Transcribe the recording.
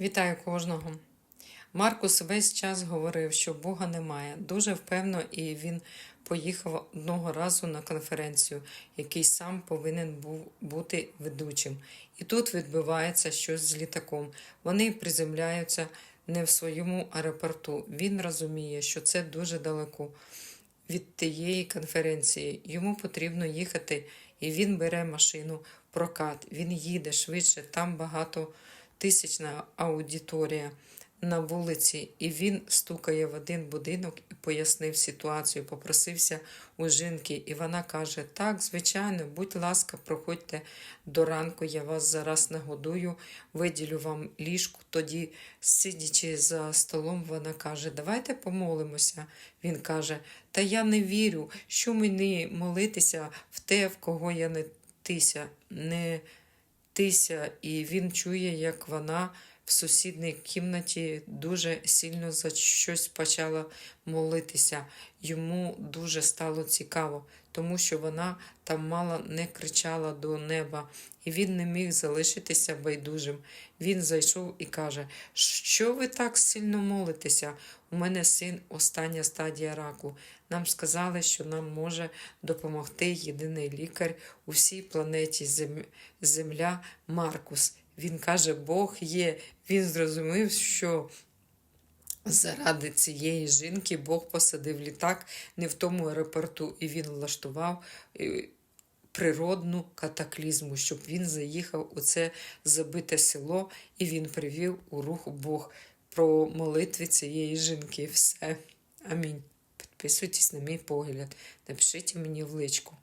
Вітаю кожного. Маркус весь час говорив, що Бога немає. Дуже впевнено, і він поїхав одного разу на конференцію, який сам повинен був бути ведучим. І тут відбувається щось з літаком. Вони приземляються не в своєму аеропорту. Він розуміє, що це дуже далеко від тієї конференції. Йому потрібно їхати, і він бере машину прокат. Він їде швидше, там багато тисячна аудиторія на вулиці, і він стукає в один будинок і пояснив ситуацію, попросився у жінки, і вона каже: Так, звичайно, будь ласка, проходьте до ранку, я вас зараз нагодую, виділю вам ліжку. Тоді, сидячи за столом, вона каже: Давайте помолимося. Він каже: Та я не вірю, що мені молитися в те, в кого я не тися, не тися, і він чує, як вона в сусідній кімнаті дуже сильно за щось почала молитися. Йому дуже стало цікаво, тому що вона там мало не кричала до неба, і він не міг залишитися байдужим. Він зайшов і каже: Що ви так сильно молитеся? У мене син остання стадія раку. Нам сказали, що нам може допомогти єдиний лікар у всій планеті Земля Маркус. Він каже, Бог є. Він зрозумів, що заради цієї жінки Бог посадив літак не в тому аеропорту, і він влаштував е, природну катаклізму, щоб він заїхав у це забите село, і він привів у рух Бог про молитви цієї жінки. Все. Амінь. Підписуйтесь на мій погляд, напишіть мені в личку.